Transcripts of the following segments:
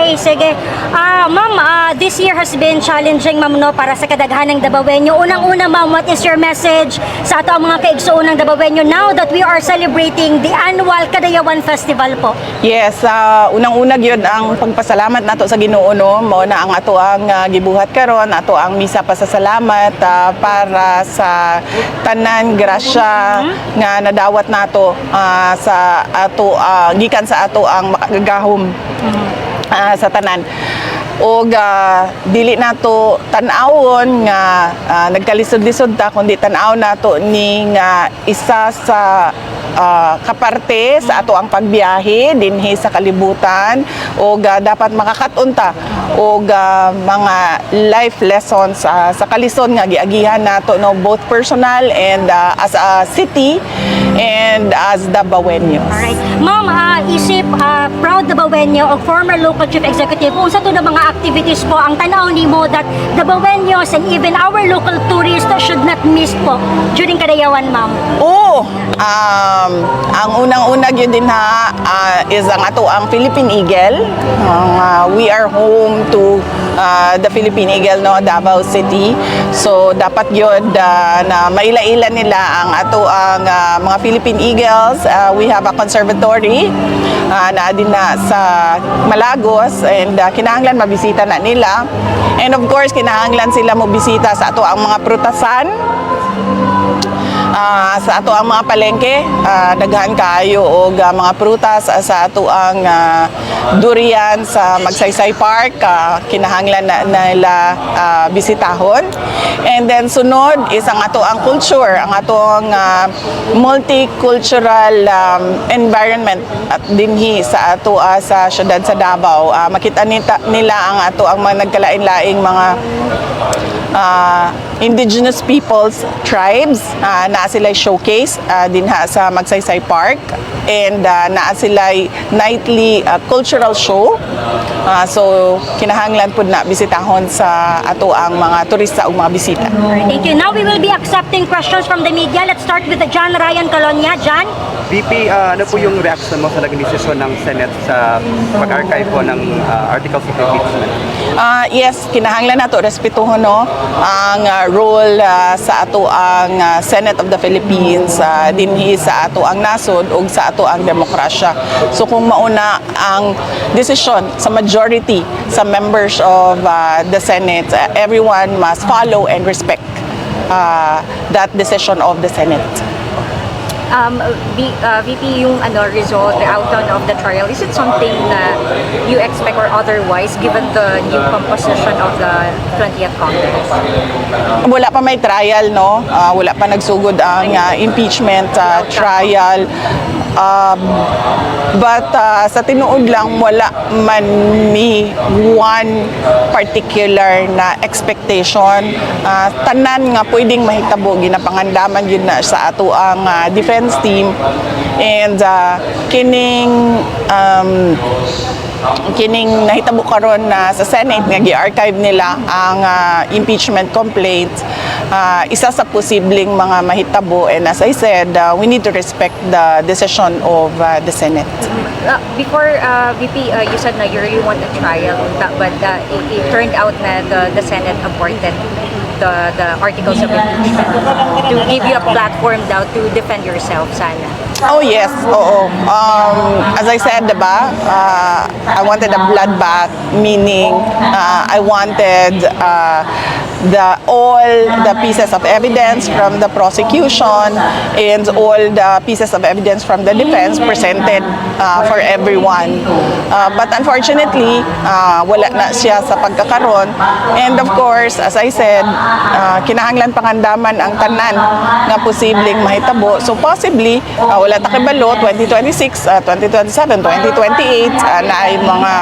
Okay, sige. Ah, ma'am, ah, this year has been challenging, ma'am, no, para sa kadaghanang Dabawenyo. Unang-una, ma'am, what is your message sa ato ang mga kaigsuunang Dabawenyo now that we are celebrating the annual Kadayawan Festival po? Yes, uh, unang-unag yun ang pagpasalamat nato sa Ginoo no mo na ang ato ang ah, gibuhat karon, ato ang misa pasasalamat ah, para sa tanan grasya nga nadawat nato ah, sa ato ah, gikan sa ato ang makagagahom ah, sa tanan og ah, dili nato tan-awon nga ah, nagkalisod-lisod ta kundi tan-aw nato ni nga isa sa ah, kaparte sa ato ang pagbiyahe dinhi sa kalibutan og ah, dapat makakaton ta og ah, mga life lessons ah, sa kalisod nga giagihan nato no both personal and ah, as a city and as the Bawenyos. Alright. Ma'am, ah, isip ah, proud Dabawenyo o former local chief executive, kung sa to na mga activities po ang tanaw nimo that Dabawenyos and even our local tourists should not miss po during Kadayawan, ma'am. Oo. Um, ang unang-unag yun din ha ah, is ang ato ang Philippine Eagle. Ang, ah, we are home to ah, the Philippine Eagle no Davao City. So dapat yun ah, na maila-ila nila ang ato ang ah, mga Philippine Eagles. Ah, we have a conservatory ah, na din na sa Malagos and ah, kinahanglan mabisita na nila. And of course, kinahanglan sila mo bisita sa ato ang mga prutasan Ah, sa ato ang mga palengke, ah, daghan kaayo og ah, mga prutas ah, sa ato ang ah, durian sa Magsaysay Park, ah, kinahanglan na nila ah, bisitahon. And then sunod is ang ato ang culture, ang ato ang ah, multicultural um, environment at dinhi sa ato ah, sa syudad sa Davao. Ah, makita nita, nila ang ato ang mga nagkalain-laing mga uh, indigenous peoples tribes uh, na sila showcase uh, dinha sa Magsaysay Park and uh, naa sila nightly uh, cultural show uh, so kinahanglan pud na bisitahon sa ato ang mga turista ug mga bisita thank you. Now we will be accepting questions from the media. Let's start with John Ryan Colonia. John? VP, ah, ano po yung reaction mo sa naging desisyon ng Senate sa pag-archive po ng ah, articles of impeachment? Ah, yes, kinahanglan nato respetuhon no ang ah, role ah, sa ato ang ah, Senate of the Philippines ah, dinhi sa ato ang nasod ug sa ato ang demokrasya. So kung mauna ang desisyon sa majority sa members of ah, the Senate, ah, everyone must follow and respect ah, that decision of the Senate. Um, V, uh, VP, yung ano, result, the outcome of the trial, is it something na you expect or otherwise given the new composition of the 20th Congress? wala pa may trial no? Ah, wala pa nagsugod ang ah, impeachment ah, trial um, but ah, sa tinuod lang wala man ni one particular na expectation. Ah, tanan nga pwedeng mahitabo ginapangandaman yun na sa ato ang ah, defense team. And ah, kining um, kining nahitabo karon na sa Senate nga gi-archive nila ang ah, impeachment complaint ah, isa sa posibleng mga mahitabo and as I said ah, we need to respect the decision of ah, the Senate. Uh, before, uh, VP, uh, you said na you really want a trial, but uh, it, it turned out na the, the Senate aborted the, the articles of impeachment to give you a platform now to defend yourself, sana. Oh yes, oo. Um, as I said, diba, uh, I wanted a bloodbath, meaning uh, I wanted uh, the all the pieces of evidence from the prosecution and all the pieces of evidence from the defense presented uh, for everyone. Uh, but unfortunately, uh, wala na siya sa pagkakaroon. And of course, as I said, uh, kinahanglan pangandaman ang tanan nga posibleng mahitabo. So possibly, uh, wala ta kibalo 2026, uh, 2027, 2028 uh, na ay mga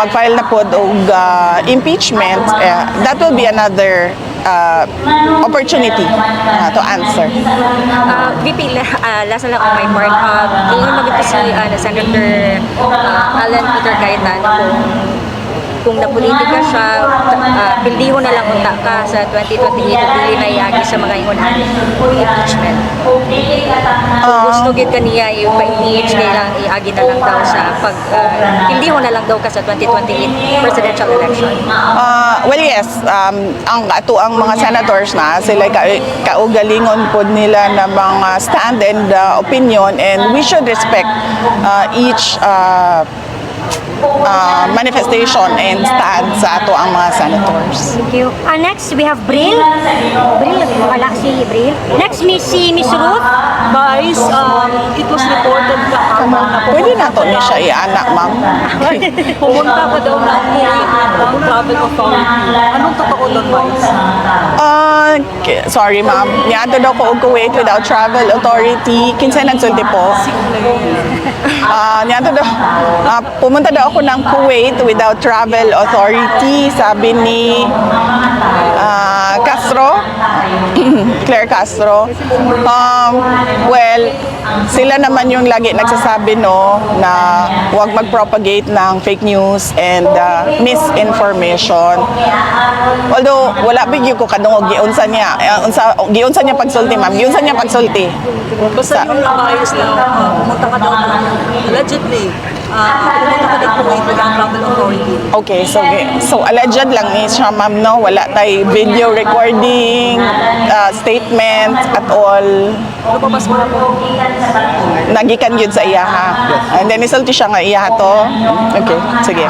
mag-file na pod og uh, impeachment. Uh, that will be another uh, opportunity uh, to answer. Uh, VP, uh, last na lang on my part, uh, kailan mag si uh, Senator uh, Alan Peter Cayetano kung kung napolitika siya, uh, pildiho na lang unta ka sa 2028 dili na iagi sa mga ingunahan impeachment. Kung gusto gid kaniya i-impeach kay lang iagi na lang daw sa pag uh, pildiho na lang daw ka sa 2028 presidential election. Ah, well, yes. Um, ang ato ang mga senators na sila ka, kaugalingon po nila na mga stand and uh, opinion and we should respect uh, each uh, uh, manifestation and stand sa ato ang mga senators. Thank you. Uh, next, we have Bril. Bril, wala si Bril. Next, Miss, si Miss Ruth. Guys, um, it was reported kahapon na Pwede na to ni siya i-anak, ma'am. pumunta ka daw ng Kuwait ng travel authority. Anong totoo doon, guys? Ah, sorry ma'am. Niyato daw ko og Kuwait without travel authority. Kinsa nagsulti po? Ah, niyato daw. ah, pumunta daw ako ng Kuwait without travel authority. Sabi ni ah, Castro. Claire Castro. Um, well, sila naman yung lagi nagsasabi no na huwag mag-propagate ng fake news and uh, misinformation. Although wala bigyo ko kadungog giunsa niya eh, unsa giunsa niya pagsulti ma'am giunsa niya pagsulti Basta yung nabayos na pumunta ka daw allegedly, uh, pumunta authority. Okay, so so alleged lang ni siya ma'am no wala tay video recording uh, statement at all Lumabas mo na po. nagikan yun sa iya ha. And then isulti siya nga iya to. Okay, sige.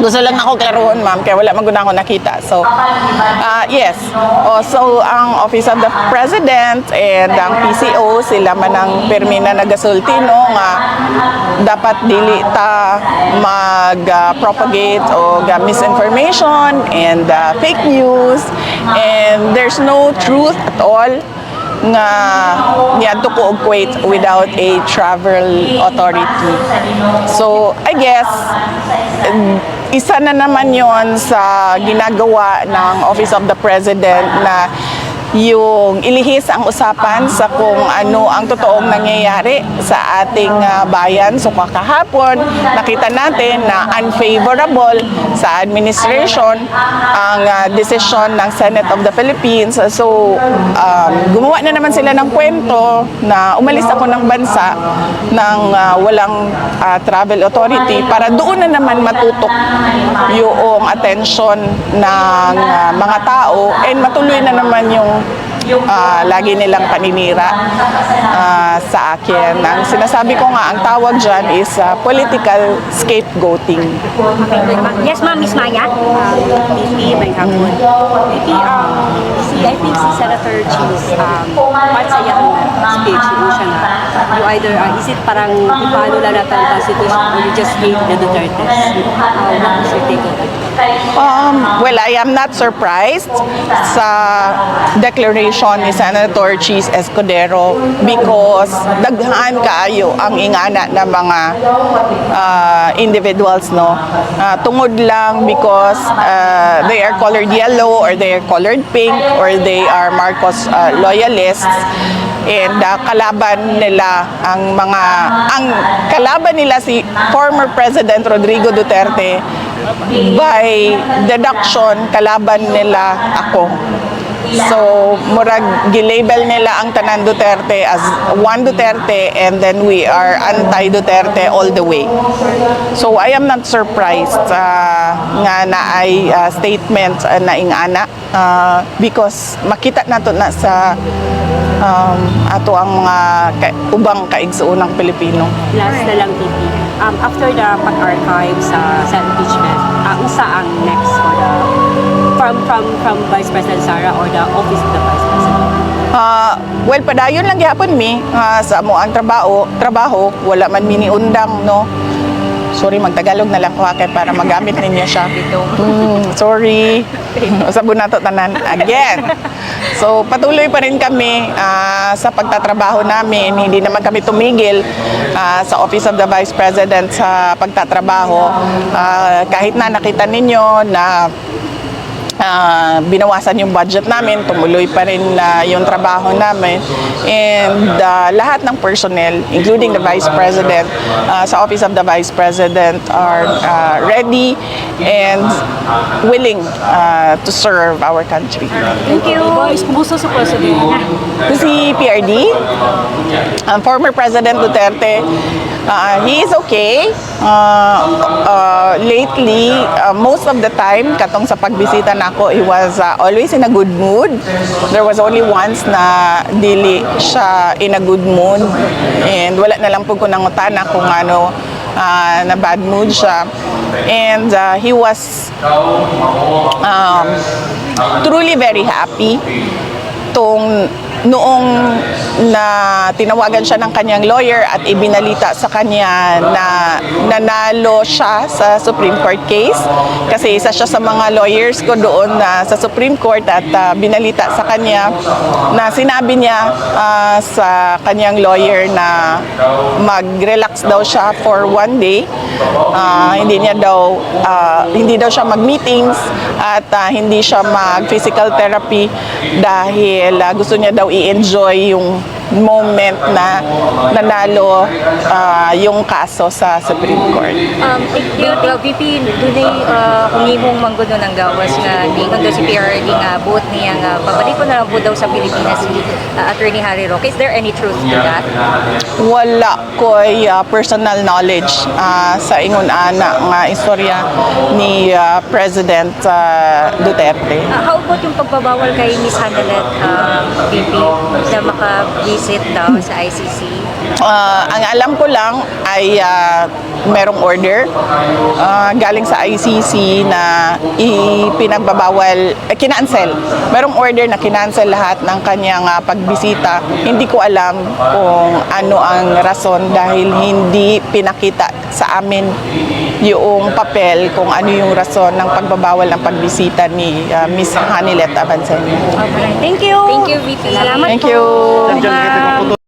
Gusto lang ako klaruhon ma'am kaya wala man gud ako nakita. So uh, yes. Oh, so ang Office of the President and ang PCO sila man ang permi na nagasulti no nga dapat dili ta mag uh, o ga misinformation and uh, fake news and there's no truth at all nga niadto ko og Kuwait without a travel authority. So, I guess isa na naman yon sa ginagawa ng Office of the President na yung ilihis ang usapan sa kung ano ang totoong nangyayari sa ating ah, bayan. So kakahapon, nakita natin na unfavorable sa administration ang ah, decision ng Senate of the Philippines. So um, gumawa na naman sila ng kwento na umalis ako ng bansa ng ah, walang ah, travel authority para doon na naman matutok yung attention ng ah, mga tao and matuloy na naman yung ah, lagi nilang paninira ah, sa akin. Ang sinasabi ko nga, ang tawag dyan is ah, political scapegoating. Yes, ma'am, Miss Maya. VP, may hapon. VP, um, si, I think si Senator Cheese, um, part sa iyang speech, yung siya nga, you either, uh, is it parang ipano lang natin ang constitution or you just hate the Dutertes? Uh, what was your take on it? Um, well, I am not surprised sa declaration ni Senator Cheese Escudero because daghan kaayo ang ingana ng mga uh, individuals no? Uh, tungod lang because uh, they are colored yellow or they are colored pink or they are Marcos uh, loyalists and uh, kalaban nila ang mga ang kalaban nila si former President Rodrigo Duterte by deduction kalaban nila ako So, murag gilabel nila ang tanan Duterte as one Duterte and then we are anti-Duterte all the way. So, I am not surprised uh, nga na ay uh, statement uh, na ingana uh, because makita nato na sa um, ato ang mga ka- ubang kaigsuunang Pilipino. Last na lang, VP. Um, after the pag-archive sa, sa impeachment, uh, unsa ang next for the from from from Vice President Sara or the Office of the Vice President? Ah, well, padayon lang gyapon mi ah, sa amo ang trabaho, trabaho wala man mini undang no. Sorry, magtagalog na lang ko kay para magamit ninyo siya. Mm, sorry. Sabon na to tanan again. So, patuloy pa rin kami ah, sa pagtatrabaho namin. Hindi naman kami tumigil ah, sa Office of the Vice President sa pagtatrabaho. Ah, kahit na nakita ninyo na ah, binawasan yung budget namin, tumuloy pa rin na yung trabaho namin. And ah, lahat ng personnel, including the Vice President, ah, sa Office of the Vice President are ah, ready and willing ah, to serve our country. Thank you. Vice, kumusta sa President? Si PRD, ang former President Duterte, uh, he is okay. Uh, uh, lately, uh, most of the time, katong sa pagbisita nako, he was uh, always in a good mood. There was only once na dili siya in a good mood. And wala na lang po ko nangutana kung ano, uh, na bad mood siya. And uh, he was um, truly very happy tong noong na tinawagan siya ng kanyang lawyer at ibinalita sa kanya na nanalo siya sa Supreme Court case. Kasi isa siya sa mga lawyers ko doon na sa Supreme Court at ah, binalita sa kanya na sinabi niya ah, sa kanyang lawyer na mag-relax daw siya for one day. Ah, hindi niya daw ah, hindi daw siya mag-meetings at ah, hindi siya mag-physical therapy dahil ah, gusto niya daw i-enjoy yung moment na nanalo ah, yung kaso sa Supreme Court. Um, you, uh, VP, dunay uh, humimong mangguno ng gawas nga di do si PRD nga buot niya nga babalik ko na lang daw sa Pilipinas si uh, Attorney Harry Roque. Is there any truth to that? Wala ko'y ah, personal knowledge ah, sa ingon ana nga istorya ni ah, President ah, Duterte. Uh, how about yung pagbabawal kay Miss Hanelet um, VP na maka-visit daw sa ICC? Ah, ang alam ko lang ay ah, merong order ah, galing sa ICC na ipinagbabawal, eh, kinancel. Merong order na kinancel lahat ng kanyang ah, pagbisita. Hindi ko alam kung ano ang rason dahil hindi pinakita sa amin yung papel kung ano yung rason ng pagbabawal ng pagbisita ni ah, Miss Hanilet Abansenya. Okay. Thank you. Thank you, VP. Salamat Thank po. you. Dengan.